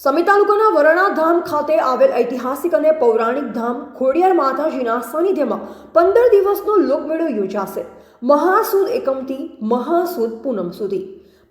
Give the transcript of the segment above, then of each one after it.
સમી તાલુકાના વરણા ધામ ખાતે આવેલ ઐતિહાસિક અને પૌરાણિક ધામ ખોડિયાર માતાજીના સાનિધ્યમાં પંદર દિવસનો લોકમેળો યોજાશે. મહાસુદ એકમથી મહાસુદ પૂનમ સુધી.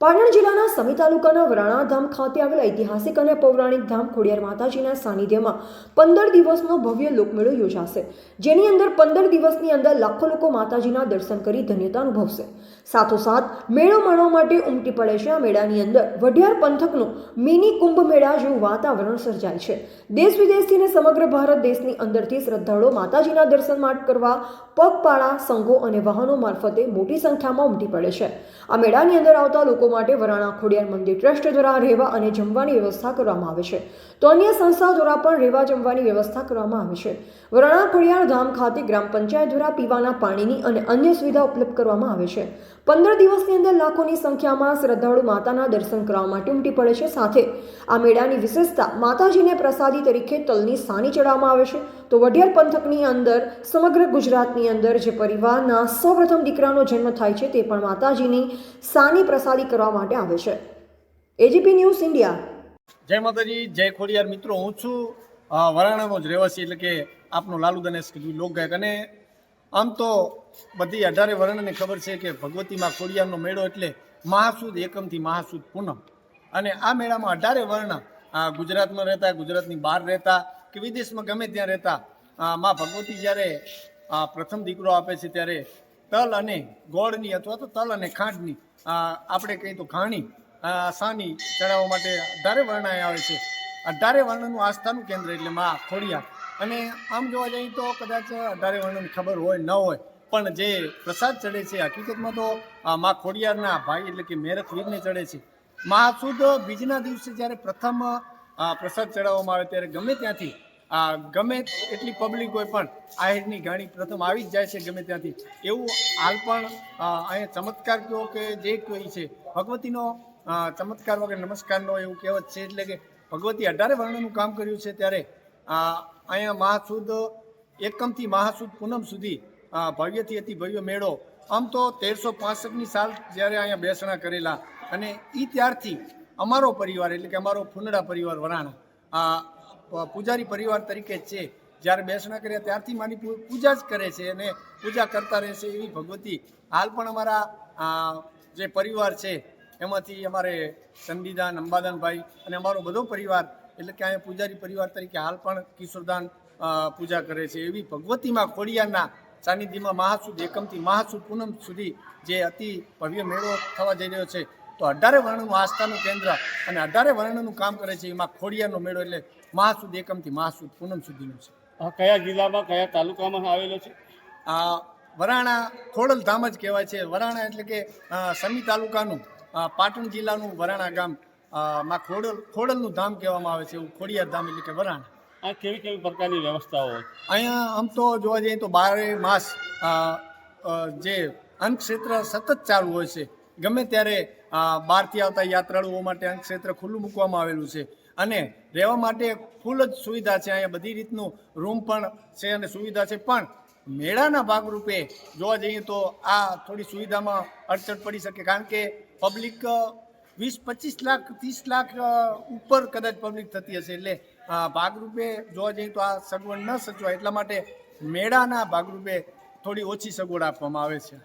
પાટણ જિલ્લાના સમી તાલુકાના વરાણા ધામ ખાતે આવેલ ઐતિહાસિક અને પૌરાણિક ધામ ખોડિયાર માતાજીના સાનિધ્યમાં પંદર દિવસનો ભવ્ય લોકમેળો યોજાશે. જેની અંદર પંદર દિવસની અંદર લાખો લોકો માતાજીના દર્શન કરી ધન્યતા અનુભવશે. સાથોસાથ, મેળો માણવા માટે ઉમટી પડે છે. આ મેળાની અંદર વઢિયાર પંથકનું મિની કુંભ મેળા જેવું વાતાવરણ સર્જાય છે. દેશ વિદેશથી અને સમગ્ર ભારત દેશની અંદરથી શ્રદ્ધાળુઓ માતાજીના દર્શન માટે કરવા પગપાળા, સંઘો અને વાહનો મારફતે મોટી સંખ્યામાં ઉમટી પડે છે. આ મેળાની અંદર આવતા લોકો માટે વરાણા ખોડિયાર મંદિર ટ્રસ્ટ દ્વારા રહેવા અને જમવાની વ્યવસ્થા કરવામાં આવે છે. તો અન્ય સંસ્થાઓ દ્વારા પણ રહેવા જમવાની વ્યવસ્થા કરવામાં આવે છે. વરાણા ખોડિયાર ધામ ખાતે ગ્રામ પંચાયત દ્વારા પીવાના પાણીની અને અન્ય સુવિધા ઉપલબ્ધ કરવામાં આવે છે. પંદર દિવસની અંદર લાખોની સંખ્યામાં શ્રદ્ધાળુ માતાના દર્શન કરવા માટે ઉમટી પડે છે. સાથે આ મેળાની વિશેષતા માતાજીને પ્રસાદી તરીકે તલની સાની ચડાવવામાં આવે છે. તો વઢિયાર પંથકની અંદર, સમગ્ર ગુજરાતની અંદર જે પરિવારના સૌપ્રથમ દીકરાનો જન્મ થાય છે તે પણ માતાજીની સાની પ્રસાદી કરવા માટે આવે છે. એજીપી ન્યૂઝ ઇન્ડિયા જય માતાજી, જય ખોડિયાર મિત્રો. હું છું વરાણાનો જ રહેવાસી એટલે કે આપનો લાલુ દનેશ લોકગાયક અને આમ તો બધી અઢારે વર્ણને ખબર છે કે ભગવતીમાં ખોડિયારનો મેળો એટલે મહાસુદ એકમથી મહાસુદ પૂનમ. અને આ મેળામાં અઢારે વર્ણ ગુજરાતમાં રહેતા, ગુજરાતની બહાર રહેતા કે વિદેશમાં ગમે ત્યાં રહેતા મા ભગવતી જ્યારે પ્રથમ દીકરો આપે છે ત્યારે તલ અને ગોળની અથવા તો તલ અને ખાંડની આપણે કહીએ તો ઘાણી સાની ચડાવવા માટે અઢારે વર્ણ આવે છે. અઢારે વર્ણનું આસ્થાનું કેન્દ્ર એટલે મા ખોડિયાર. અને આમ જોવા જઈએ તો કદાચ અઢારે વર્ણની ખબર હોય, ન હોય, પણ જે પ્રસાદ ચડે છે, હકીકતમાં તો મા ખોડિયારના ભાઈ એટલે કે મેરખ વીરને ચડે છે. મહાસુદ બીજના દિવસે જ્યારે પ્રથમ પ્રસાદ ચડાવવામાં આવે ત્યારે ગમે ત્યાંથી, આ ગમે એટલી પબ્લિક હોય પણ આહિરની ગાડી પ્રથમ આવી જ જાય છે ગમે ત્યાંથી. એવું હાલ પણ અહીંયા ચમત્કાર કયો કે જે કોઈ છે, ભગવતીનો ચમત્કાર વગર નમસ્કારનો એવું કહેવત છે એટલે કે ભગવતી અઢારે વર્ણનું કામ કર્યું છે ત્યારે અહીંયા મહાસુદ, એકમથી મહાસુદ પૂનમ સુધી ભવ્યથી અતિ ભવ્ય મેળો. આમ તો તેરસો પાસઠની સાલ જ્યારે અહીંયા બેસણા કરેલા. અને એ ત્યારથી અમારો પરિવાર, એટલે કે અમારો ફુનડા પરિવાર વરાણા પૂજારી પરિવાર તરીકે છે. જ્યારે બેસણા કર્યા, ત્યારથી માની પૂજા જ કરે છે અને પૂજા કરતા રહેશે એવી ભગવતી. હાલ પણ અમારા જે પરિવાર છે, એમાંથી અમારે ચંદીદાન અંબાદાનભાઈ અને અમારો બધો પરિવાર એટલે કે અહીંયા પૂજારી પરિવાર તરીકે હાલ પણ કિશોરદાન પૂજા કરે છે. એવી ભગવતીમાં ખોડિયારના સાનિધ્યમાં મહાસુદ એકમથી મહાસુદ પૂનમ સુધી જે અતિ ભવ્ય મેળો થવા જઈ રહ્યો છે તો અઢારે વર્ણનું આસ્થાનું કેન્દ્ર અને અઢારે વર્ણનું કામ કરે છે એમાં ખોડિયાનો મેળો એટલે મહાસુદ એકમથી મહાસુદ પૂનમ સુધીનો છે. કયા જિલ્લામાં કયા તાલુકામાં આવેલો છે? આ વરાણા ખોડલ ધામ જ કહેવાય છે. વરાણા એટલે કે સમી તાલુકાનું પાટણ જિલ્લાનું વરાણા ગામ. માં ખોડલ ખોડલનું ધામ કહેવામાં આવે છે એવું ખોડિયાર ધામ એટલે કે વરાણ. આ કેવી કેવી પ્રકારની વ્યવસ્થાઓ અહીંયા આમ તો જોવા જઈએ તો બારે માસ જે ક્ષેત્ર સતત ચાલુ હોય છે. ગમે ત્યારે બહારથી આવતા યાત્રાળુઓ માટે ક્ષેત્ર ખુલ્લું મૂકવામાં આવેલું છે. અને રહેવા માટે ફૂલ જ સુવિધા છે અહીંયા બધી રીતનું રૂમ પણ છે અને સુવિધા છે. પણ મેળાના ભાગરૂપે જોવા જઈએ તો આ થોડી સુવિધામાં અડચણ પડી શકે કારણ કે પબ્લિક વીસ, પચીસ લાખ, ત્રીસ લાખ ઉપર કદાચ પબ્લિક થતી હશે. એટલે ભાગરૂપે જોવા જઈએ તો આ સગવડ ન સચવાય એટલા માટે મેળાના ભાગરૂપે થોડી ઓછી સગવડ આપવામાં આવે છે.